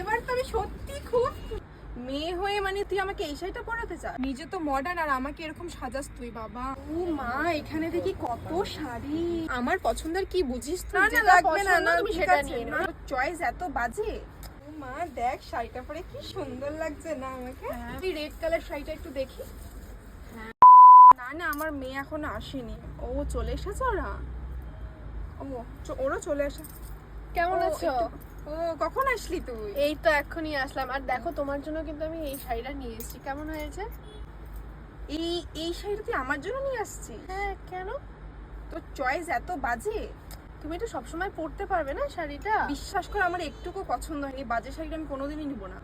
এবার তো আমি সত্যি খুব মেয়ে হয়ে মানে তুই আমাকে এই শাড়িটা পরাতে চা নিজে তো মডার্ন আর আমাকে এরকম সাজাস তুই বাবা। ও মা এখানে দেখি কত শাড়ি। আমার পছন্দের কি বুঝিস না, না, লাগবে না, না, তুমি সেটা নিয়ে না। চয়েস এত বাজে। মা দেখ শাড়িটা পরে কি সুন্দর লাগছে না আমাকে? হ্যাঁ। তুই রেড কালার শাড়িটা একটু দেখি। না না আমার মেয়ে এখনও আসেনি। ও চলে এসেছে ওরা? ও ওরা চলে এসে কেমন আছো? ও কখন আসলি তুই? এই তো এক্ষুনি আসলাম। আর দেখো তোমার জন্য কিন্তু আমি এই শাড়িটা নিয়ে এসেছি। কেমন হয়েছে? এই এই শাড়িটা তুই আমার জন্য নিয়ে আসছিস? হ্যাঁ কেন? তোর চয়েস এত বাজে। তুমি তো সবসময় পরতে পারবে না শাড়িটা। বিশ্বাস করে আমার একটুকু পছন্দ হয়নি। বাজে শাড়িটা আমি কোনোদিনই নিব না।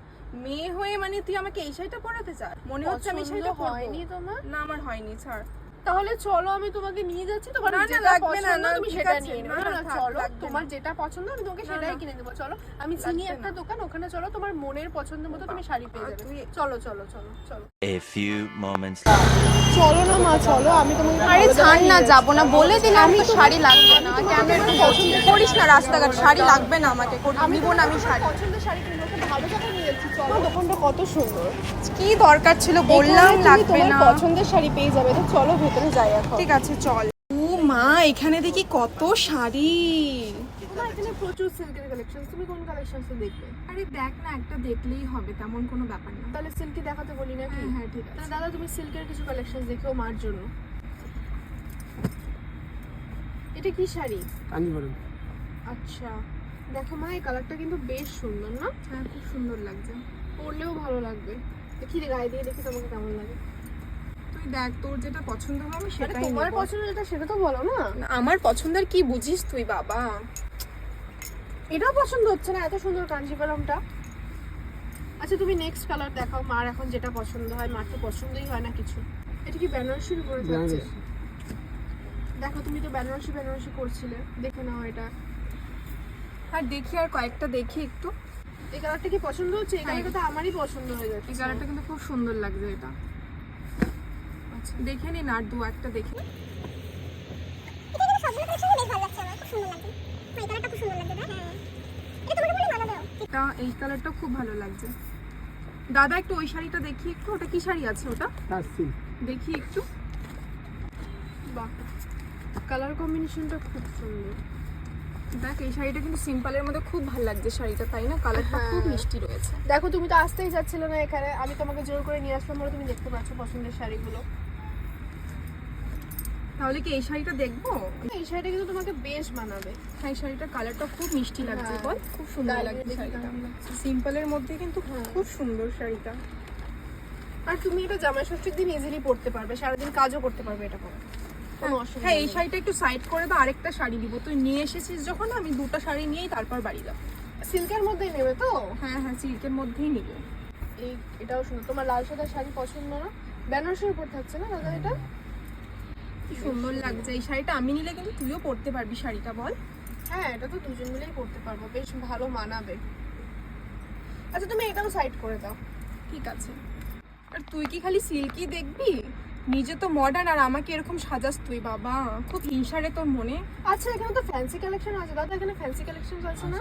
মেয়ে হয়ে মানে তুই আমাকে এই শাড়িটা পরাতে চাস? মনে হচ্ছে আমি শাড়িটা হয়নি তোমার? না আমার হয়নি ছাড়। তাহলে চলো আমি তোমাকে নিয়ে যাচ্ছি তোমার না, না, যেটা লাগবে না, পছন্দ না, তুমি সেটা নিয়ে না, নেবে। না চলো তোমার যেটা পছন্দ আমি তোমাকে সেটাই কিনে দেবো। চলো আমি চিনি একটা দোকান ওখানে চলো তোমার মনের পছন্দ মতো তুমি শাড়ি পেয়ে যাবে। চলো চলো চলো চলো। এ ফিউ মোমেন্টস চলো না মা চলো আমি তোমাকে আরে ছাড় না যাব না। বলে দিলাম আমি শাড়ি লাগবে না কেন করিস না রাস্তাঘাট শাড়ি লাগবে না আমাকে আমি নিবো না আমি শাড়ি। পছন্দের শাড়ি কিনবো ভালো জায়গায় চলো। দোকানটা কত সুন্দর? কি দরকার ছিল বললাম লাগবে না। পছন্দের শাড়ি পেয়ে যাবে তো চলো ভেতরে যাই এখন। ঠিক আছে চল। ও মা এখানে দেখি কত শাড়ি। এখানে প্রচুর সিল্কের কালেকশন তুমি কোন দেখবে? আরে দেখ না একটা দেখলেই হবে তেমন কোনো ব্যাপার না। তাহলে সিল্কি দেখাতে বলি নাকি? হ্যাঁ, হ্যাঁ, ঠিক আছে। দাদা তুমি সিল্কের কিছু কালেকশন দেখো মার জন্য। এটা কি শাড়ি আচ্ছা। দেখো মা এই কালারটা কিন্তু বেশ সুন্দর না? হ্যাঁ খুব সুন্দর লাগছে। পরলেও ভালো লাগবে। দেখি রে গায়ে দিয়ে দেখি তোমাকে কেমন লাগে। তুই দেখ তোর যেটা পছন্দ হবে আমি সেটাই তোমার পছন্দ যেটা সেটা তো বলো না? আমার পছন্দের কি বুঝিস তুই বাবা? এটাও পছন্দ হচ্ছে না এত সুন্দর কাঞ্জিভারমটা আচ্ছা তুমি নেক্সট কালার দেখাও মার এখন যেটা পছন্দ হয় মার তো পছন্দই হয় না কিছু। এটা কি বেনারসির উপরে থাকছে দেখো তুমি তো বেনারসি বেনারসি করছিলে দেখে নাও এটা। আর দেখি আর কয়েকটা দেখি একটু। এই কালারটা কি পছন্দ হচ্ছে? এই হ্যাঁ। কালারটা তো আমারই পছন্দ হয়ে যাচ্ছে। এই কালারটা কিন্তু খুব সুন্দর লাগছে এটা। আচ্ছা। দেখে নি না আর দু একটা দেখি। এই কালারটা খুব ভালো লাগছে। দাদা একটু ওই শাড়িটা দেখি একটু। ওটা কি শাড়ি আছে ওটা? দেখি একটু। বাহ। কালার কম্বিনেশনটা খুব সুন্দর। দেখ এই শাড়িটা কিন্তু সিম্পলের মধ্যে খুব ভালো লাগছে শাড়িটা তাই না? কালারটা খুব হ্যাঁ। মিষ্টি রয়েছে। দেখো তুমি তো আসতেই যাচ্ছিলে না এখানে। আমি তোমাকে জোর করে নিয়ে আসলাম বলে তুমি দেখতে পাচ্ছ পছন্দের শাড়িগুলো। তাহলে কি এই শাড়িটা দেখব? এই শাড়িটা কিন্তু তোমাকে বেশ মানাবে হ্যাঁ এই শাড়িটার কালারটা খুব মিষ্টি লাগছে হ্যাঁ। বল। খুব সুন্দর লাগছে শাড়িটা। সিম্পলের মধ্যে কিন্তু হ্যাঁ। খুব সুন্দর শাড়িটা। আর তুমি এটা জামাই ষষ্ঠীর দিন ইজিলি পরতে পারবে সারাদিন কাজও করতে পারবে এটা পরে। হ্যাঁ এই শাড়িটা একটু সাইড করে দাও আরেকটা শাড়ি দিব তুই নিয়ে এসেছিস যখন আমি দুটো শাড়ি নিয়েই তারপর বাড়ি যাব। সিল্কের মধ্যেই নেবে তো? হ্যাঁ হ্যাঁ সিল্কের মধ্যেই নিব। এই এটাও সুন্দর। তোমার লাল সাদা শাড়ি পছন্দ না? বেনারসির উপর থাকছে না দাদা এটা? কি সুন্দর লাগছে এই শাড়িটা। আমি নিলে কিন্তু তুইও পরতে পারবি শাড়িটা বল। হ্যাঁ এটা তো দুজন মিলেই পরতে পারব। বেশ ভালো মানাবে। আচ্ছা তুমি এটাও সাইড করে দাও। ঠিক আছে। আর তুই কি খালি সিল্কি দেখবি? নিজে তো মডার্ন আর আমাকে এরকম সাজাস তুই বাবা। খুব হিংসা রে তোর মনে। আচ্ছা এখানে তো ফ্যান্সি কালেকশন আছে। দাদা এখানে ফ্যান্সি কালেকশন আছে না?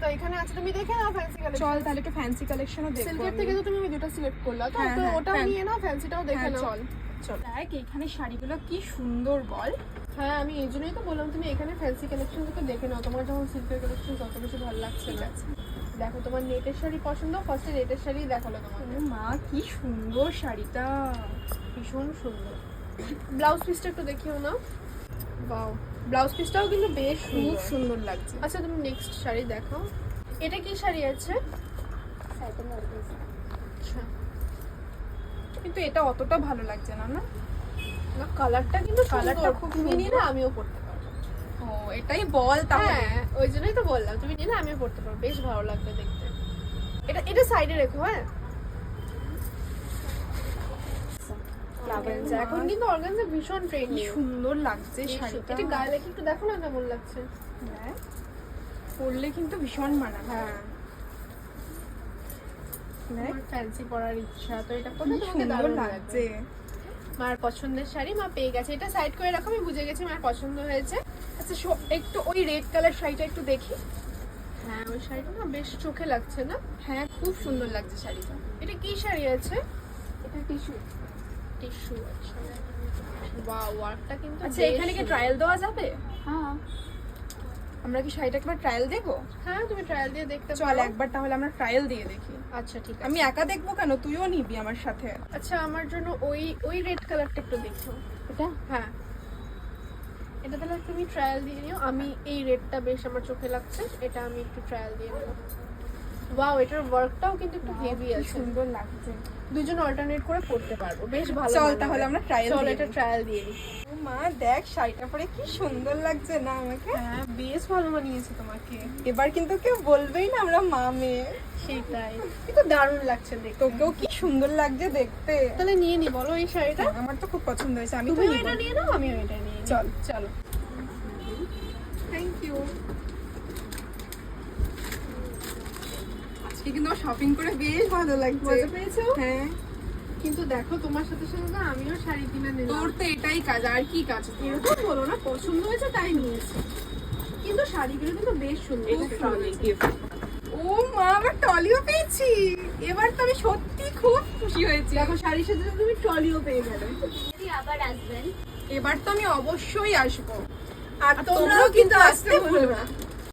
তো এখানে আছে তুমি দেখে নাও ফ্যান্সি কালেকশন চল তাহলে একটু ফ্যান্সি কালেকশনও দেখব সিল্কের থেকে তো তুমি দুটো সিলেক্ট করলা তো হ্যাঁ, তো হ্যাঁ, নিয়ে নাও ফ্যান্সিটাও দেখে হ্যাঁ, নাও। চল চল। দেখ এখানে শাড়িগুলো কি সুন্দর বল। হ্যাঁ আমি এই জন্যই তো বললাম তুমি এখানে ফ্যান্সি কালেকশন থেকে দেখে নাও। তোমার যখন সিল্কের কালেকশন তত বেশি ভালো লাগছে ঠিক না আছে। দেখো তোমার নেটের শাড়ি পছন্দ? ফার্স্টে নেটের শাড়ি দেখাল তোমার মা কি সুন্দর শাড়িটা। ভীষণ সুন্দর। ব্লাউজ পিসটা একটু দেখিও না। বাও ব্লাউজ পিসটাও কিন্তু বেশ খুব সুন্দর লাগছে। আচ্ছা তুমি নেক্সট শাড়ি দেখো এটা কি শাড়ি আছে? আচ্ছা। কিন্তু এটা অতটা ভালো লাগছে না না? না কালারটা কিন্তু কালারটা খুব সুন্দর। নিলে আমিও পরতে পারব। ও এটাই বল তাহলে। হ্যাঁ ওই জন্যই তো বললাম। তুমি নিলে আমিও পরতে পারব। বেশ ভালো লাগবে দেখতে। এটা এটা সাইডে রেখো হ্যাঁ? অর্গানজা এখন কিন্তু অর্গানজা ভীষণ ট্রেন্ডি সুন্দর লাগছে শাড়িটা। এটা গায়ে লেগে একটু দেখো না কেমন লাগছে। দেখ, পরলে কিন্তু ভীষণ মানাবে। হ্যাঁ। ফ্যান্সি পরার ইচ্ছা। তো এটা পরে তোমাকে দারুণ লাগছে। লাগছে মার পছন্দের শাড়ি মা পেয়ে গেছে। এটা সাইড করে রাখো আমি বুঝে গেছি মার পছন্দ হয়েছে। আচ্ছা একটু ওই রেড কালার শাড়িটা একটু দেখি। হ্যাঁ ওই শাড়িটা না বেশ চোখে লাগছে না? হ্যাঁ খুব সুন্দর লাগছে শাড়িটা। এটা কি শাড়ি আছে এটা টিস্যু। টিস্যু আছে। ওয়াও ওয়ার্কটা কিন্তু আচ্ছা এখানে কি ট্রায়াল দেওয়া যাবে? হ্যাঁ। আমরা কি শাড়িটা একবার ট্রায়াল দেবো হ্যাঁ তুমি ট্রায়াল দিয়ে দেখতে চল একবার তাহলে আমরা ট্রায়াল দিয়ে দেখি। আচ্ছা ঠিক আছে। আমি একা দেখব কেন? তুইও নিবি আমার সাথে। আচ্ছা আমার জন্য ওই ওই রেড কালারটা একটু দেখো। এটা? হ্যাঁ। এটা তাহলে তুমি ট্রায়াল দিয়ে নিও। আমি এই রেডটা বেশ আমার চোখে লাগছে। এটা আমি একটু ট্রায়াল দিয়ে নেব। ওয়াও এটার ওয়ার্কটাও কিন্তু একটু হেভি আছে। সুন্দর লাগছে। দুজন অল্টারনেট করে পড়তে পারব। বেশ ভালো চল তাহলে আমরা ট্রায়াল চল এটা ট্রায়াল দিয়ে নিই মা দেখ শাড়িটা পরে কি সুন্দর লাগছে না আমাকে? হ্যাঁ বেশ ভালো মানিয়েছে তোমাকে। এবার কিন্তু কেউ বলবেই না আমরা মা মেয়ে। সেটাই। কিন্তু দারুণ লাগছে দেখতে। তোকেও কি সুন্দর লাগছে দেখতে। তাহলে নিয়ে নি বলো এই শাড়িটা। আমার তো খুব পছন্দ হয়েছে আমি তো এটা নিয়ে নাও আমিও এটা নিয়ে। চল। চলো। থ্যাংক ইউ আজকে কিন্তু শপিং করে বেশ ভালো লাগছে। মজা পেয়েছ? হ্যাঁ। কিন্তু দেখো তোমার সাথে সাথে না আমিও শাড়ি কিনে নিলাম। তোর তো এটাই কাজ আর কি কাজ? এরকম বলো না পছন্দ হয়েছে তাই নিয়েছি। কিন্তু শাড়িগুলো কিন্তু বেশ সুন্দর ও মা আমার টলিও পেয়েছি? এবার তো আমি সত্যি খুব খুশি হয়েছি। দেখো শাড়ির সাথে তুমি ট্রলিও পেয়ে যাবে। যদি আবার আসবেন এবার তো আমি অবশ্যই আসব। আর তোমরাও কিন্তু আসতে ভুলবে না।